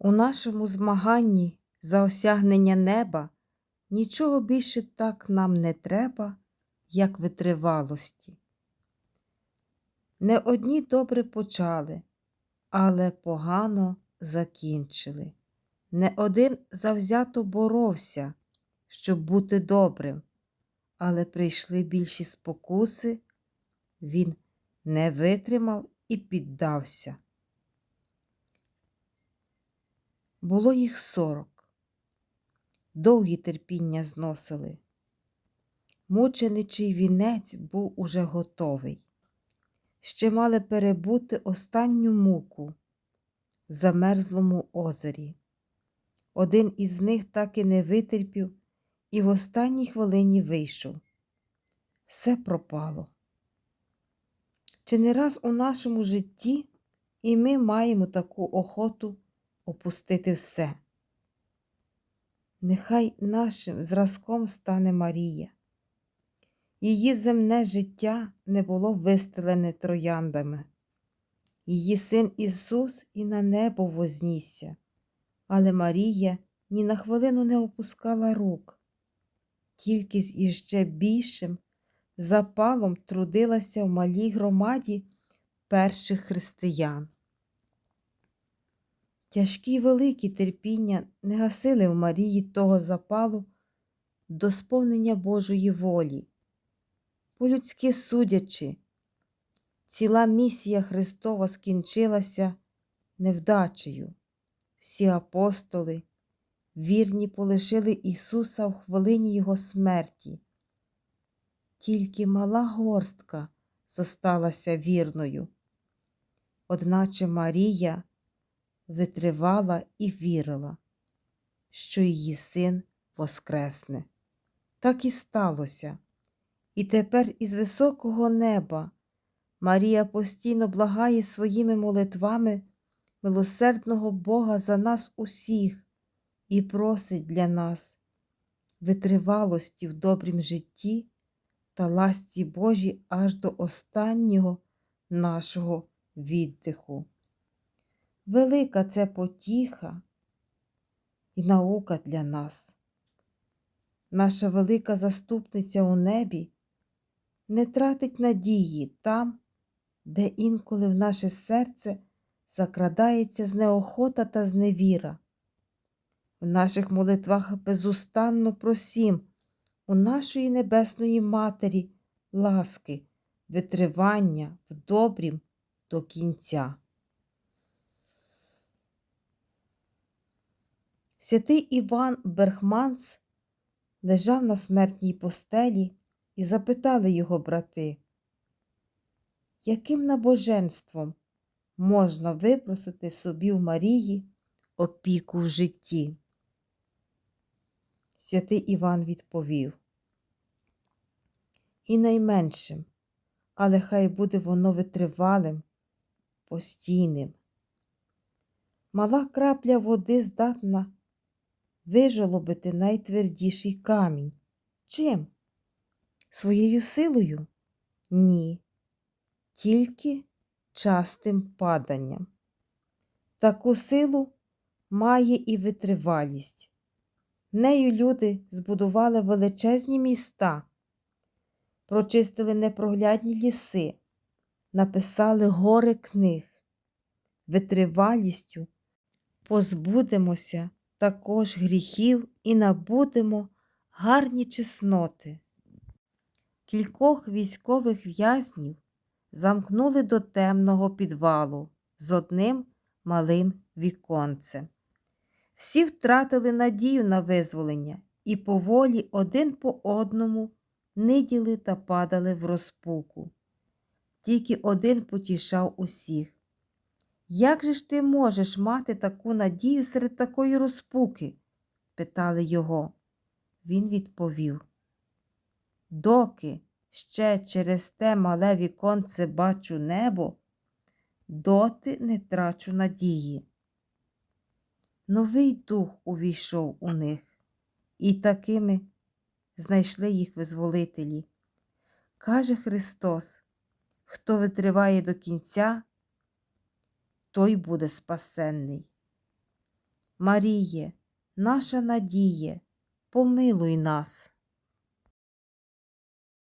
У нашому змаганні за осягнення неба нічого більше так нам не треба, як витривалості. Не одні добре почали, але погано закінчили. Не один завзято боровся, щоб бути добрим, але прийшли більші спокуси, він не витримав і піддався. Було їх сорок. Довгі терпіння зносили. Мученичий вінець був уже готовий. Ще мали перебути останню муку в замерзлому озері. Один із них так і не витерпів і в останній хвилині вийшов. Все пропало. Чи не раз у нашому житті і ми маємо таку охоту опустити все? Нехай нашим зразком стане Марія. Її земне життя не було вистелене трояндами. Її син Ісус і на небо вознісся, але Марія ні на хвилину не опускала рук, тільки з іще більшим запалом трудилася в малій громаді перших християн. Тяжкі великі терпіння не гасили в Марії того запалу до сповнення Божої волі. По-людськи судячи, ціла місія Христова скінчилася невдачею. Всі апостоли, вірні, полишили Ісуса в хвилині Його смерті. Тільки мала горстка зосталася вірною. Одначе Марія витривала і вірила, що її син воскресне. Так і сталося. І тепер із високого неба Марія постійно благає своїми молитвами милосердного Бога за нас усіх і просить для нас витривалості в добрім житті та ласці Божій аж до останнього нашого віддиху. Велика це потіха і наука для нас. Наша велика заступниця у небі не тратить надії там, де інколи в наше серце закрадається знеохота та зневіра. В наших молитвах безустанно просім у нашої Небесної Матері ласки, витривання в добрім до кінця. Святий Іван Берхманс лежав на смертній постелі і запитали його брати, яким набоженством можна випросити собі в Марії опіку в житті? Святий Іван відповів, і найменшим, але хай буде воно витривалим, постійним. Мала крапля води здатна вижолобити найтвердіший камінь. Чим? Своєю силою? Ні, тільки частим паданням. Таку силу має і витривалість. Нею люди збудували величезні міста, прочистили непроглядні ліси, написали гори книг. Витривалістю позбудемося також гріхів і набудемо гарні чесноти. Кількох військових в'язнів замкнули до темного підвалу з одним малим віконцем. Всі втратили надію на визволення і поволі один по одному ниділи та падали в розпуку. Тільки один потішав усіх. Як же ж ти можеш мати таку надію серед такої розпуки? питали його. Він відповів. Доки ще через те мале віконце бачу небо, доти не трачу надії. Новий дух увійшов у них, і такими знайшли їх визволителі. Каже Христос, хто витриває до кінця, той буде спасенний. Маріє, наша надіє, помилуй нас.